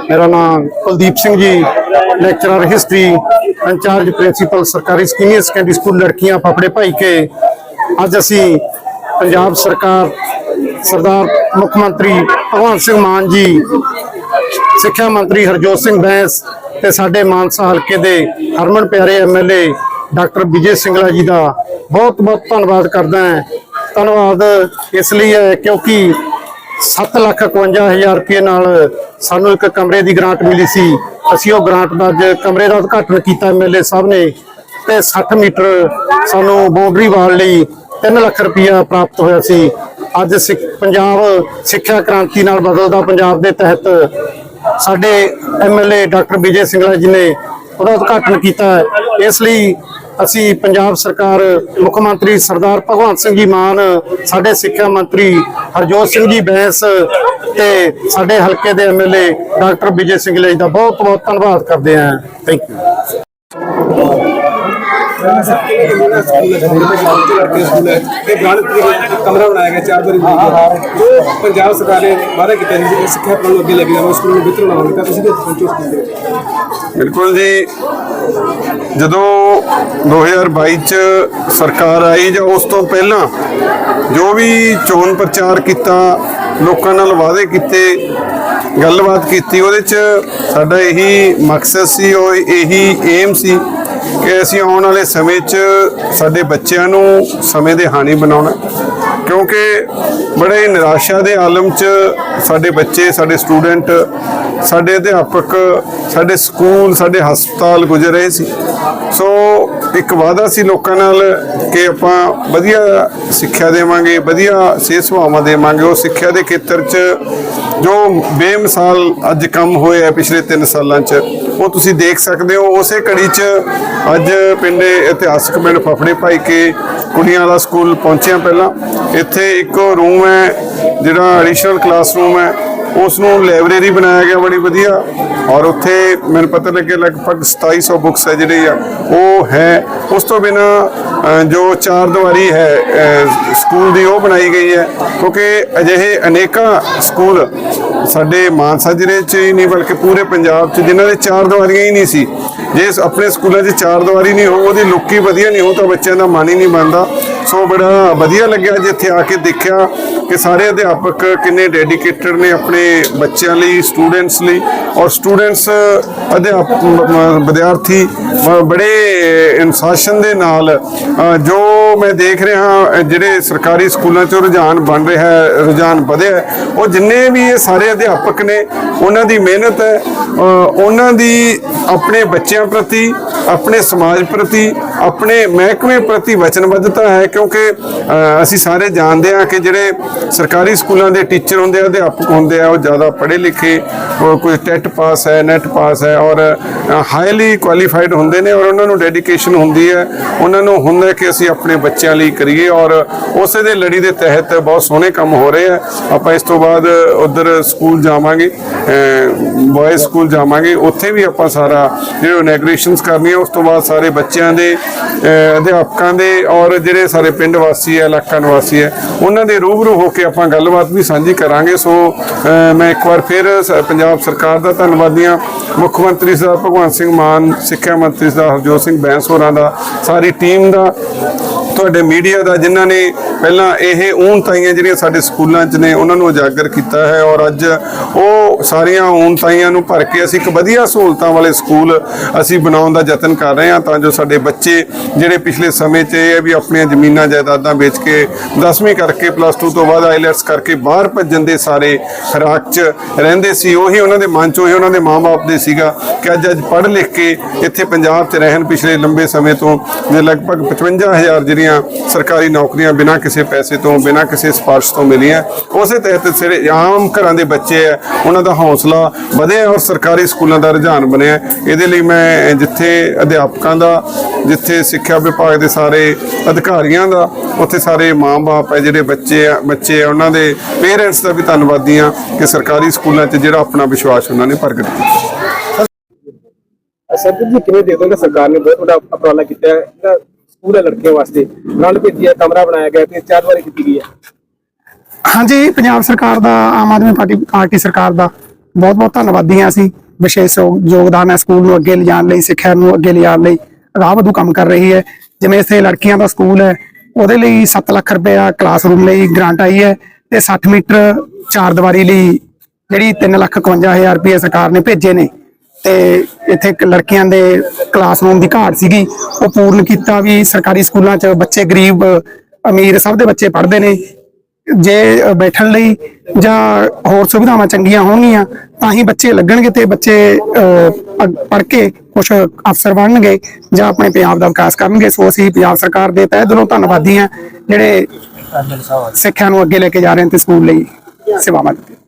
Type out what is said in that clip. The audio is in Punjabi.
ਮੇਰਾ ਨਾਮ Kuldeep Singh ji lecturer history incharge principal ਸਰਕਾਰੀ ਸੀਨੀਅਰ ਸੈਕੰਡਰੀ ਸਕੂਲ ਲੜਕੀਆਂ ਫਫੜੇ ਭਾਈ ਕੇ। ਅੱਜ ਅਸੀਂ ਪੰਜਾਬ ਸਰਕਾਰ ਸਰਦਾਰ ਮੁੱਖ ਮੰਤਰੀ ਭਗਵੰਤ ਸਿੰਘ ਮਾਨ ਜੀ, ਸਿੱਖਿਆ ਮੰਤਰੀ ਹਰਜੋਤ ਸਿੰਘ ਬੈਂਸ ਤੇ ਸਾਡੇ ਮਾਨਸਾ ਹਲਕੇ ਦੇ ਹਰਮਨ ਪਿਆਰੇ ਐਮਐਲਏ ਡਾਕਟਰ ਵਿਜੇ ਸਿੰਗਲਾ ਜੀ ਦਾ ਬਹੁਤ ਬਹੁਤ ਧੰਨਵਾਦ ਕਰਦਾ ਹਾਂ। ਧੰਨਵਾਦ ਇਸ ਲਈ ਹੈ ਕਿਉਂਕਿ 751000 ਰੁਪਏ ਨਾਲ ਸਾਨੂੰ ਇੱਕ ਕਮਰੇ ਦੀ ਗ੍ਰਾਂਟ ਮਿਲੀ ਸੀ। ਅਸੀਂ ਉਹ ਗ੍ਰਾਂਟ ਦਾ ਅੱਜ ਕਮਰੇ ਦਾ ਉਦਘਾਟਨ ਕੀਤਾ ਐਮਐਲਏ ਸਾਹਿਬ ਨੇ, ਤੇ 60 ਮੀਟਰ ਸਾਨੂੰ ਬਾਉਂਡਰੀ ਵਾਲ ਲਈ 3 ਲੱਖ ਰੁਪਇਆ ਪ੍ਰਾਪਤ ਹੋਇਆ ਸੀ। ਅੱਜ ਸਿੱਖ- ਪੰਜਾਬ ਸਿੱਖਿਆ ਕ੍ਰਾਂਤੀ ਨਾਲ ਬਦਲਦਾ ਪੰਜਾਬ ਦੇ ਤਹਿਤ ਸਾਡੇ ਐਮਐਲਏ ਡਾਕਟਰ ਵਿਜੇ ਸਿੰਗਲਾ ਜੀ ਨੇ ਉਹਦਾ ਉਦਘਾਟਨ ਕੀਤਾ। ਇਸ ਲਈ ਅਸੀਂ ਪੰਜਾਬ ਸਰਕਾਰ ਮੁੱਖ ਮੰਤਰੀ ਸਰਦਾਰ ਭਗਵੰਤ ਸਿੰਘ ਜੀ ਮਾਨ, ਸਾਡੇ ਸਿੱਖਿਆ ਮੰਤਰੀ ਹਰਜੋਤ ਸਿੰਘ ਜੀ ਬੈਂਸ ਤੇ ਸਾਡੇ ਹਲਕੇ ਦੇ ਐਮਐਲਏ ਡਾਕਟਰ ਵਿਜੇ ਸਿੰਗਲਾ ਜੀ ਦਾ ਬਹੁਤ ਬਹੁਤ ਧੰਨਵਾਦ ਕਰਦੇ ਹਾਂ। ਥੈਂਕ ਯੂ ਕਮਰਾ ਬਣਾਇਆ ਗਿਆ ਚਾਰ ਵਾਰੀ ਜੋ। ਪੰਜਾਬ ਸਰਕਾਰ ਨੇ ਵਾਅਦਾ ਕੀਤਾ ਸੀ ਸਿੱਖਿਆ ਪ੍ਰਣਾਲੀ ਨੂੰ ਅੱਗੇ ਲੈ ਕੇ ਜਾਣਾ ਸਕੂਲ ਨੂੰ ਬਿਹਤਰ ਬਣਾਉਣਾ ਤਾਂ ਤੁਸੀਂ ਪਹੁੰਚੋ ਸਕੂਲ ਦੇ ਬਿਲਕੁਲ ਜੀ ਜਦੋਂ 2022 ਚ ਸਰਕਾਰ ਆਈ ਜਾਂ ਉਸ ਤੋਂ ਪਹਿਲਾਂ ਜੋ ਵੀ ਚੋਣ ਪ੍ਰਚਾਰ ਕੀਤਾ, ਲੋਕਾਂ ਨਾਲ ਵਾਅਦੇ ਕੀਤੇ, ਗੱਲਬਾਤ ਕੀਤੀ, ਉਹਦੇ ਚ ਸਾਡਾ ਇਹੀ ਮਕਸਦ ਸੀ, ਉਹ ਇਹੀ ਏਮ ਸੀ ਕਿ ਅਸੀਂ ਆਉਣ ਵਾਲੇ ਸਮੇਂ 'ਚ ਸਾਡੇ ਬੱਚਿਆਂ ਨੂੰ ਸਮੇਂ ਦੇ ਹਾਨੀ ਬਣਾਉਣਾ ਕਿਉਂਕਿ ਬੜੇ ਨਿਰਾਸ਼ਾ ਦੇ ਆਲਮ 'ਚ ਸਾਡੇ ਬੱਚੇ, ਸਾਡੇ ਸਟੂਡੈਂਟ, ਸਾਡੇ ਅਧਿਆਪਕ, ਸਾਡੇ ਸਕੂਲ, ਸਾਡੇ ਹਸਪਤਾਲ ਗੁਜ਼ਰ ਰਹੇ ਸੀ। ਸੋ ਇੱਕ ਵਾਅਦਾ ਸੀ ਲੋਕਾਂ ਨਾਲ ਕਿ ਆਪਾਂ ਵਧੀਆ ਸਿੱਖਿਆ ਦੇਵਾਂਗੇ, ਵਧੀਆ ਸਿਹਤ ਸੁਭਾਵਾਂ ਦੇਵਾਂਗੇ। ਉਹ ਸਿੱਖਿਆ ਦੇ ਖੇਤਰ 'ਚ ਜੋ ਬੇਮਿਸਾਲ ਅੱਜ ਕੰਮ ਹੋਏ ਆ ਪਿਛਲੇ 3 ਸਾਲਾਂ 'ਚ ਉਹ ਤੁਸੀਂ ਦੇਖ ਸਕਦੇ ਹੋ, ਉਸੇ ਕੜੀ 'ਚ ਅੱਜ ਪਿੰਡ ਇਤਿਹਾਸਕ ਪਿੰਡ ਫਫੜੇ ਭਾਈ ਕੇ ਕੁੜੀਆਂ ਵਾਲਾ ਸਕੂਲ ਪਹੁੰਚਿਆ ਪਹਿਲਾਂ। ਇੱਥੇ ਇੱਕ ਰੂਮ ਹੈ, ਜਿਹੜਾ ਐਡੀਸ਼ਨਲ ਕਲਾਸਰੂਮ ਹੈ ਉਸ ਨੂੰ ਲਾਇਬ੍ਰੇਰੀ ਬਣਾਇਆ ਗਿਆ, ਬੜੀ ਵਧੀਆ। ਔਰ ਉੱਥੇ ਮੈਨੂੰ ਪਤਾ ਲੱਗਿਆ ਲਗਭਗ 2700 ਬੁੱਕਸ ਹੈ ਜਿਹੜੀ ਆ, ਉਹ ਹੈ। ਉਸ ਤੋਂ ਬਿਨਾ ਜੋ ਚਾਰ ਦੀਵਾਰੀ ਹੈ ਸਕੂਲ ਦੀ, ਉਹ ਬਣਾਈ ਗਈ ਹੈ। ਕਿਉਂਕਿ ਅਜਿਹੇ ਅਨੇਕਾਂ ਸਕੂਲ ਸਾਡੇ ਮਾਨਸਾ ਜ਼ਿਲ੍ਹੇ 'ਚ ਹੀ ਨਹੀਂ, ਬਲਕਿ ਪੂਰੇ ਪੰਜਾਬ 'ਚ, ਜਿਨ੍ਹਾਂ ਦੇ ਚਾਰ ਦੀਵਾਰੀਆਂ ਹੀ ਨਹੀਂ ਸੀ। ਜੇ ਆਪਣੇ ਸਕੂਲਾਂ 'ਚ ਚਾਰ ਦੀਵਾਰੀ ਨਹੀਂ ਹੋ ਉਹਦੀ ਲੁੱਕ ਹੀ ਵਧੀਆ ਨਹੀਂ ਹੋ ਤਾਂ ਬੱਚਿਆਂ ਦਾ ਮਨ ਹੀ ਨਹੀਂ ਬਣਦਾ। ਸੋ ਬੜਾ ਵਧੀਆ ਲੱਗਿਆ ਜਿੱਥੇ ਆ ਕੇ ਦੇਖਿਆ ਕਿ ਸਾਰੇ ਅਧਿਆਪਕ ਕਿੰਨੇ ਡੈਡੀਕੇਟਡ ਨੇ ਆਪਣੇ ਬੱਚਿਆਂ ਲਈ ਸਟੂਡੈਂਟਸ ਲਈ। ਔਰ ਸਟੂਡੈਂਟਸ ਅਧਿਆਪਕ ਵਿਦਿਆਰਥੀ ਬੜੇ ਇਨਸਾਸ਼ਨ ਦੇ ਨਾਲ ਜੋ ਮੈਂ ਦੇਖ ਰਿਹਾ ਜਿਹੜੇ ਸਰਕਾਰੀ ਸਕੂਲਾਂ 'ਚ ਰੁਝਾਨ ਬਣ ਰਿਹਾ ਹੈ, ਰੁਝਾਨ ਵਧਿਆ ਉਹ ਜਿੰਨੇ ਵੀ ਇਹ ਸਾਰੇ ਅਧਿਆਪਕ ਨੇ, ਉਹਨਾਂ ਦੀ ਮਿਹਨਤ ਹੈ ਉਹਨਾਂ ਦੀ ਆਪਣੇ ਬੱਚਿਆਂ ਪ੍ਰਤੀ, ਆਪਣੇ ਸਮਾਜ ਪ੍ਰਤੀ, ਆਪਣੇ ਮਹਿਕਮੇ ਪ੍ਰਤੀ ਵਚਨਬੱਧਤਾ ਹੈ, ਕਿਉਂਕਿ ਅਸੀਂ ਸਾਰੇ ਜਾਣਦੇ ਹਾਂ ਕਿ ਜਿਹੜੇ ਸਰਕਾਰੀ ਸਕੂਲਾਂ ਦੇ ਟੀਚਰ ਹੁੰਦੇ ਆ, ਅਧਿਆਪਕ ਹੁੰਦੇ ਆ, ਉਹ ਜ਼ਿਆਦਾ ਪੜ੍ਹੇ ਲਿਖੇ ਉਹ ਕੋਈ ਟੈਟ ਪਾਸ ਹੈ ਨੈਟ ਪਾਸ ਹੈ ਔਰ ਹਾਈਲੀ ਕੁਆਲੀਫਾਈਡ ਹੁੰਦੇ ਨੇ ਔਰ ਉਹਨਾਂ ਨੂੰ ਡੈਡੀਕੇਸ਼ਨ ਹੁੰਦੀ ਹੈ। ਉਹਨਾਂ ਨੂੰ ਹੁੰਦਾ ਕਿ ਅਸੀਂ ਆਪਣੇ ਬੱਚਿਆਂ ਲਈ ਕਰੀਏ ਔਰ ਉਸੇ ਦੇ ਲੜੀ ਦੇ ਤਹਿਤ ਬਹੁਤ ਸੋਹਣੇ ਕੰਮ ਹੋ ਰਹੇ ਆ। ਆਪਾਂ ਇਸ ਤੋਂ ਬਾਅਦ ਉਧਰ ਸਕੂਲ ਜਾਵਾਂਗੇ ਬॉयਜ਼ ਸਕੂਲ ਜਾਵਾਂਗੇ। ਉੱਥੇ ਵੀ ਆਪਾਂ ਸਾਰਾ ਜਿਹੜੇ ਇਨੈਗ੍ਰੇਸ਼ਨਸ ਕਰਨੀਆਂ, ਉਸ ਤੋਂ ਬਾਅਦ ਸਾਰੇ ਬੱਚਿਆਂ ਦੇ ਅਧਿਆਪਕਾਂ ਦੇ ਔਰ ਜਿਹੜੇ ਸਾਰੇ ਪਿੰਡ ਵਾਸੀ ਹੈ, ਇਲਾਕਾ ਨਿਵਾਸੀ ਹੈ, ਉਹਨਾਂ ਦੇ ਰੂਬਰੂ ਹੋ ਕੇ ਆਪਾਂ ਗੱਲਬਾਤ ਵੀ ਸਾਂਝੀ ਕਰਾਂਗੇ। ਸੋ ਮੈਂ ਇੱਕ ਵਾਰ ਫਿਰ ਪੰਜਾਬ ਸਰਕਾਰ ਦਾ ਧੰਨਵਾਦੀ ਹਾਂ। ਮੁੱਖ ਮੰਤਰੀ ਸਾਹਿਬ ਭਗਵੰਤ ਸਿੰਘ ਮਾਨ, ਸਿੱਖਿਆ ਮੰਤਰੀ ਸਾਹਿਬ ਹਰਜੋਤ ਸਿੰਘ ਬੈਂਸ ਹੋਰਾਂ ਦਾ, ਸਾਰੀ ਟੀਮ ਦਾ। ਤੁਹਾਡੇ ਮੀਡੀਆ ਦਾ ਜਿਨ੍ਹਾਂ ਨੇ ਪਹਿਲਾਂ ਇਹ ਊਣਤਾਈਆਂ ਜਿਹੜੀਆਂ ਸਾਡੇ ਸਕੂਲਾਂ 'ਚ ਨੇ, ਉਹਨਾਂ ਨੂੰ ਉਜਾਗਰ ਕੀਤਾ ਹੈ ਔਰ ਅੱਜ ਉਹ ਸਾਰੀਆਂ ਊਣਤਾਈਆਂ ਨੂੰ ਭਰ ਕੇ ਅਸੀਂ ਇੱਕ ਵਧੀਆ ਸਹੂਲਤਾਂ ਵਾਲੇ ਸਕੂਲ ਅਸੀਂ ਬਣਾਉਣ ਦਾ ਯਤਨ ਕਰ ਰਹੇ ਹਾਂ ਤਾਂ ਜੋ ਸਾਡੇ ਬੱਚੇ ਜਿਹੜੇ ਪਿਛਲੇ ਸਮੇਂ 'ਚ ਇਹ ਹੈ ਵੀ ਆਪਣੀਆਂ ਜ਼ਮੀਨਾਂ ਜਾਇਦਾਦਾਂ ਵੇਚ ਕੇ 10ਵੀਂ ਕਰਕੇ ਪਲੱਸ 2 ਤੋਂ ਬਾਅਦ ਆਈਲੈਟਸ ਕਰਕੇ ਬਾਹਰ ਭੱਜਣ ਦੇ ਸਾਰੇ ਫਿਰਾਕ 'ਚ ਰਹਿੰਦੇ ਸੀ, ਉਹੀ ਉਹਨਾਂ ਦੇ ਮਨ 'ਚ, ਉਹੀ ਉਹਨਾਂ ਦੇ ਮਾਪੇ ਦੇ ਸੀਗਾ ਕਿ ਅੱਜ ਅੱਜ ਪੜ੍ਹ ਲਿਖ ਕੇ ਇੱਥੇ ਪੰਜਾਬ 'ਚ ਰਹਿਣ ਪਿਛਲੇ ਲੰਬੇ ਸਮੇਂ ਤੋਂ ਜੇ ਲਗਭਗ 55000 ਜਿਹੜੀਆਂ ਸਰਕਾਰੀ ਨੌਕਰੀਆਂ ਬਿਨਾਂ ਕਿਸੇ ਪੈਸੇ ਤੋਂ, ਬਿਨਾਂ ਕਿਸੇ ਸਿਫਾਰਿਸ਼ ਤੋਂ ਮਿਲੀਆਂ, ਉਸੇ ਤਹਿਤ ਸਿਰੇ ਆਮ ਘਰਾਂ ਦੇ ਬੱਚੇ ਆ, ਉਹਨਾਂ ਦਾ ਹੌਸਲਾ ਵਧਿਆ ਔਰ ਸਰਕਾਰੀ ਸਕੂਲਾਂ ਦਾ ਰੁਝਾਨ ਬਣਿਆ। ਇਹਦੇ ਲਈ ਮੈਂ ਜਿੱਥੇ ਅਧਿਆਪਕਾਂ ਦਾ, ਜਿੱਥੇ ਸਿੱਖਿਆ ਵਿਭਾਗ ਦੇ ਸਾਰੇ ਅਧਿਕਾਰੀਆਂ ਦਾ, ਉੱਥੇ ਸਾਰੇ ਮਾਂ-ਬਾਪ ਹੈ ਜਿਹੜੇ ਬੱਚੇ ਆ ਬੱਚੇ ਆ, ਉਹਨਾਂ ਦੇ ਪੇਰੈਂਟਸ ਦਾ ਵੀ ਧੰਨਵਾਦੀ ਆ ਕਿ ਸਰਕਾਰੀ ਸਕੂਲਾਂ 'ਚ ਜਿਹੜਾ ਆਪਣਾ ਵਿਸ਼ਵਾਸ ਉਹਨਾਂ ਨੇ ਪ੍ਰਗਟ ਕੀਤਾ। ਸਰ ਜੀ, ਕਿਵੇਂ ਦੇ ਦੋਗੇ ਸਰਕਾਰ ਨੇ ਬਹੁਤ ਵੱਡਾ ਉਪਰਾਲਾ ਕੀਤਾ ਹੈ? ਸਕੂਲ ਹੈ ਲੜਕੀਆਂ ਵਾਸਤੇ। ਨਾਲ ਭੇਜੀ ਹੈ ਕਮਰਾ ਬਣਾਇਆ ਗਿਆ, ਤੇ ਚਾਰ ਵਾਰੀ ਕੀਤੀ ਗਈ ਹੈ। ਹਾਂਜੀ, ਪੰਜਾਬ ਸਰਕਾਰ ਦਾ, ਆਮ ਆਦਮੀ ਪਾਰਟੀ ਪਾਰਟੀ ਸਰਕਾਰ ਦਾ ਬਹੁਤ ਬਹੁਤ ਧੰਨਵਾਦੀ ਹਾਂ ਅਸੀਂ। ਵਿਸ਼ੇਸ਼ ਯੋਗਦਾਨ ਹੈ ਸਕੂਲ ਨੂੰ ਅੱਗੇ ਲਿਜਾਣ ਲਈ, ਸਿੱਖਿਆ ਨੂੰ ਅੱਗੇ ਲਿਜਾਣ ਲਈ। ਰਾਹ ਵਧੂ ਕੰਮ ਕਰ ਰਹੀ ਹੈ। ਜਿਵੇਂ ਇੱਥੇ ਲੜਕੀਆਂ ਦਾ ਸਕੂਲ ਹੈ, ਉਹਦੇ ਲਈ 7 ਲੱਖ ਰੁਪਇਆ ਕਲਾਸਰੂਮ ਲਈ ਗ੍ਰਾਂਟ ਆਈ ਹੈ ਤੇ 60 ਮੀਟਰ ਚਾਰ ਦੀਵਾਰੀ ਲਈ ਜਿਹੜੀ 3 ਲੱਖ 51000 ਰੁਪਏ ਸਰਕਾਰ ਨੇ ਭੇਜੇ ਨੇ। ਤੇ ਇੱਥੇ ਇੱਕ ਲੜਕੀਆਂ ਦੇ ਕਲਾਸਰੂਮ ਦੀ ਘਾਟ ਸੀਗੀ। ਉਹ ਪੂਰਨ ਕੀਤਾ ਵੀ ਸਰਕਾਰੀ ਸਕੂਲਾਂ 'ਚ ਬੱਚੇ ਗਰੀਬ ਅਮੀਰ ਸਭ ਦੇ ਬੱਚੇ ਪੜ੍ਹਦੇ ਨੇ। ਜੇ ਬੈਠਣ ਲਈ ਜਾਂ ਹੋਰ ਸੁਵਿਧਾਵਾਂ ਚੰਗੀਆਂ ਹੋਣਗੀਆਂ ਤਾਂ ਹੀ ਬੱਚੇ ਲੱਗਣਗੇ ਤੇ ਬੱਚੇ ਪੜ੍ਹ ਕੇ ਕੁਝ ਅਫਸਰ ਬਣਨਗੇ ਜਾਂ ਆਪਣੇ ਪੰਜਾਬ ਦਾ ਵਿਕਾਸ ਕਰਨਗੇ। ਸੋ ਅਸੀਂ ਪੰਜਾਬ ਸਰਕਾਰ ਦੇ ਤਹਿ ਦਿਲੋਂ ਧੰਨਵਾਦੀ ਹਾਂ ਜਿਹੜੇ ਸਿੱਖਿਆ ਨੂੰ ਅੱਗੇ ਲੈ ਕੇ ਜਾ ਰਹੇ ਨੇ ਤੇ ਸਕੂਲ ਲਈ ਸੇਵਾਵਾਂ ਦਿੱਤੀਆਂ